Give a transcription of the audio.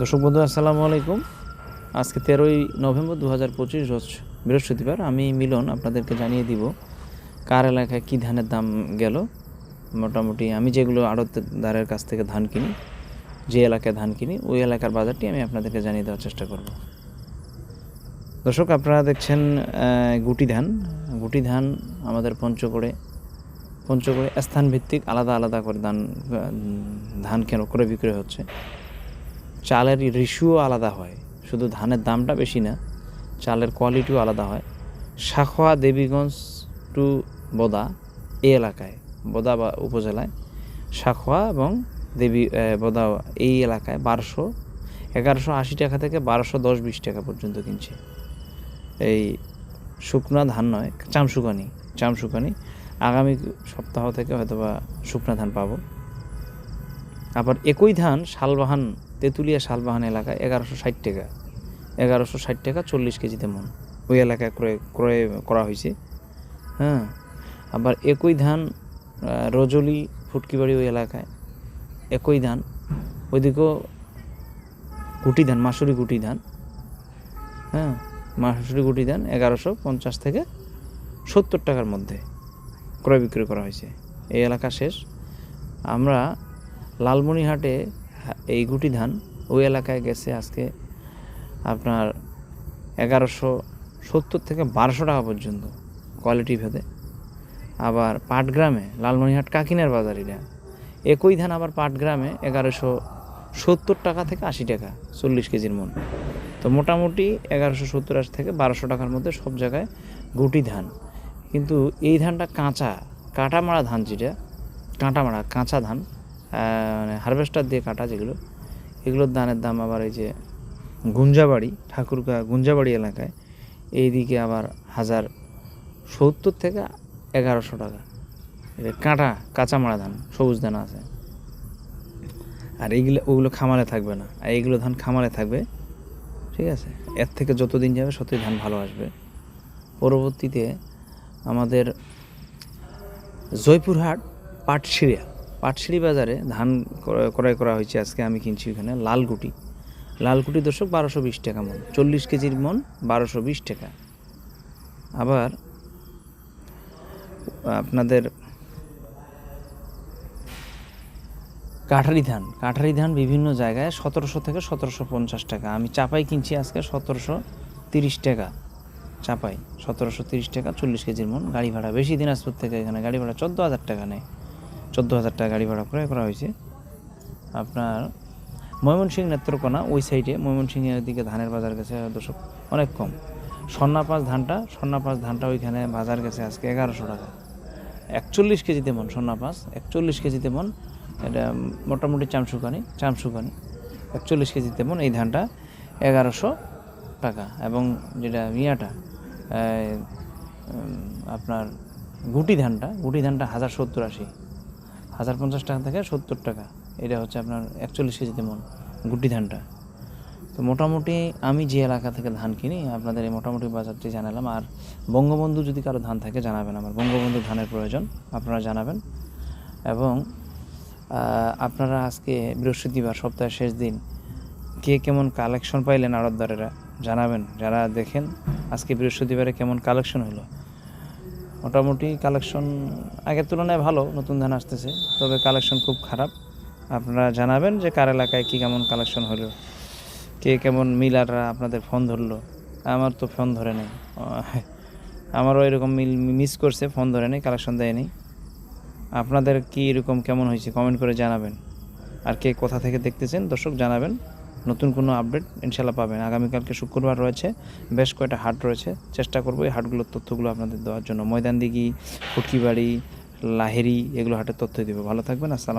দর্শক বন্ধু, আসসালামু আলাইকুম। আজকে তেরোই নভেম্বর দু হাজার পঁচিশ, রোজ বৃহস্পতিবার আমি মিলন আপনাদেরকে জানিয়ে দিব কার এলাকায় কী ধানের দাম গেল। মোটামুটি আমি যেগুলো আড়তদারের কাছ থেকে ধান কিনি, যে এলাকায় ধান কিনি, ওই এলাকার বাজারটি আমি আপনাদেরকে জানিয়ে দেওয়ার চেষ্টা করব। দর্শক, আপনারা দেখছেন গুটি ধান। গুটি ধান আমাদের পঞ্চগড়ে পঞ্চগড়ে স্থানভিত্তিক আলাদা আলাদা করে ধান ধান কেন করে বিক্রয় হচ্ছে। চালের রিসুও আলাদা হয়। শুধু ধানের দামটা বেশি না, চালের কোয়ালিটিও আলাদা হয়। শাখোয়া দেবীগঞ্জ টু বোদা এই এলাকায়, বোদা বা উপজেলায় শাখোয়া এবং দেবী বোদা এই এলাকায় বারোশো, এগারোশো আশি টাকা থেকে বারোশো দশ বিশ টাকা পর্যন্ত কিনছে। এই শুকনা ধান নয়, চামশুকানি চামশুকানি। আগামী সপ্তাহ থেকে হয়তো বা শুকনা ধান পাবো। আবার একই ধান শালবাহান, তেঁতুলিয়া শালবাহান এলাকায় এগারোশো ষাট টাকা। এগারোশো ষাট টাকা চল্লিশ কেজিতে মন। ওই এলাকায় ক্রয় ক্রয় করা হয়েছে। হ্যাঁ আবার একই ধান রজলি, ফুটকিবাড়ি ওই এলাকায়। একই ধান। ওইদিকেও গুটি ধান, মাসুরি গুটি ধান। হ্যাঁ মাসুরি গুটি ধান এগারোশো পঞ্চাশ থেকে সত্তর টাকার মধ্যে ক্রয় বিক্রয় করা হয়েছে। এই এলাকা শেষ। আমরা লালমনিহাটে এই গুটি ধান ওই এলাকায় গেছে আজকে আপনার এগারোশো সত্তর থেকে বারোশো টাকা পর্যন্ত কোয়ালিটি ভেদে। আবার পাটগ্রামে লালমনিহাট কাকিনার বাজার এটা একই ধান আবার পাটগ্রামে এগারোশো সত্তর টাকা থেকে আশি টাকা, চল্লিশ কেজির মন। তো মোটামুটি এগারোশো সত্তর আশি থেকে বারোশো টাকার মধ্যে সব জায়গায় গুটি ধান। কিন্তু এই ধানটা কাঁচা কাটা মারা ধান যেটা কাঁটা মারা কাঁচা ধান মানে হারভেস্টার দিয়ে কাটা যেগুলো, এগুলোর ধানের দাম আবার এই যে গুঞ্জাবাড়ি, ঠাকুরগা গুঞ্জাবাড়ি এলাকায়, এইদিকে আবার হাজার সত্তর থেকে এগারোশো টাকা। কাঁটা কাঁচা মারা ধান, সবুজ ধান আছে। আর এইগুলো, ওগুলো খামারে থাকবে না। আর এইগুলো ধান খামারে থাকবে, ঠিক আছে? এর থেকে যত দিন যাবে ততই ধান ভালো আসবে। পরবর্তীতে আমাদের জয়পুরহাট পাটশিড়িয়া পাটশিড়ি বাজারে ধান ক্রয়- করা হয়েছে আজকে আমি কিনছি ওখানে লালগুটি লালগুটি দর্শক বারোশো বিশ টাকা মন, চল্লিশ কেজির মন বারোশো বিশ টাকা। আবার আপনাদের কাঠারি ধান কাঠারি ধান বিভিন্ন জায়গায় সতেরোশো থেকে সতেরোশো পঞ্চাশ টাকা। আমি চাপাই কিনছি আজকে সতেরোশো তিরিশ টাকা। চাপাই সতেরোশো তিরিশ টাকা, চল্লিশ কেজির মন, গাড়ি ভাড়া। বেশি দিনাজপুর থেকে এখানে গাড়ি ভাড়া চোদ্দ হাজার টাকা নেয়। চোদ্দ হাজার টাকা গাড়ি ভাড়া ক্রয় করা হয়েছে। আপনার ময়মনসিংহ নেত্রকোনা, ওই সাইডে ময়মনসিংহের দিকে ধানের বাজার গেছে দর্শক অনেক কম। স্বর্ণাপাস ধানটা স্বর্ণাপাস ধানটা ওইখানে বাজার গেছে আজকে এগারোশো টাকা। একচল্লিশ কেজিতে মন স্বর্ণাপাস একচল্লিশ কেজিতে মন এটা মোটামুটি চামসুকানি চামসুকানি একচল্লিশ কেজিতে মন এই ধানটা এগারোশো টাকা এবং যেটা মিয়াটা আপনার গুটি ধানটা গুটি ধানটা হাজার সত্তর আশি। হাজার পঞ্চাশ টাকা থেকে সত্তর টাকা। এটা হচ্ছে আপনার একচল্লিশ কেজিতে মন গুটি ধানটা। তো মোটামুটি আমি যে এলাকা থেকে ধান কিনি, আপনাদের এই মোটামুটি বাজারটি জানালাম। আর বঙ্গবন্ধু যদি কারও ধান থাকে, জানাবেন আমার। বঙ্গবন্ধু ধানের প্রয়োজন, আপনারা জানাবেন। এবং আপনারা আজকে বৃহস্পতিবার, সপ্তাহের শেষ দিন, কে কেমন কালেকশন পাইলেন আড়তদারেরা, জানাবেন। যারা দেখেন, আজকে বৃহস্পতিবারে কেমন কালেকশন হলো। মোটামুটি কালেকশন আগের তুলনায় ভালো, নতুন ধান আসতেছে। তবে কালেকশন খুব খারাপ। আপনারা জানাবেন যে কার এলাকায় কী কেমন কালেকশন হলো, কে কেমন মিলাররা আপনাদের ফোন ধরলো। আমার তো ফোন ধরে নেই। আমারও এরকম মিল মিস করছে ফোন ধরে নেই কালেকশন দেয়নি। আপনাদের কি এরকম কেমন হয়েছে কমেন্ট করে জানাবেন। আর কে কোথা থেকে দেখতেছেন, দর্শক জানাবেন। নতুন কোনো আপডেট ইনশাল্লাহ পাবেন। আগামীকালকে শুক্রবার রয়েছে, বেশ কয়েকটা হাট রয়েছে। চেষ্টা করব এই হাটগুলোর তথ্যগুলো আপনাদের দেওয়ার জন্য। ময়দান দিঘি ফুটকিবাড়ি, লাহেরি, এগুলো হাটের তথ্য দেবে। ভালো থাকবেন, আসসালাম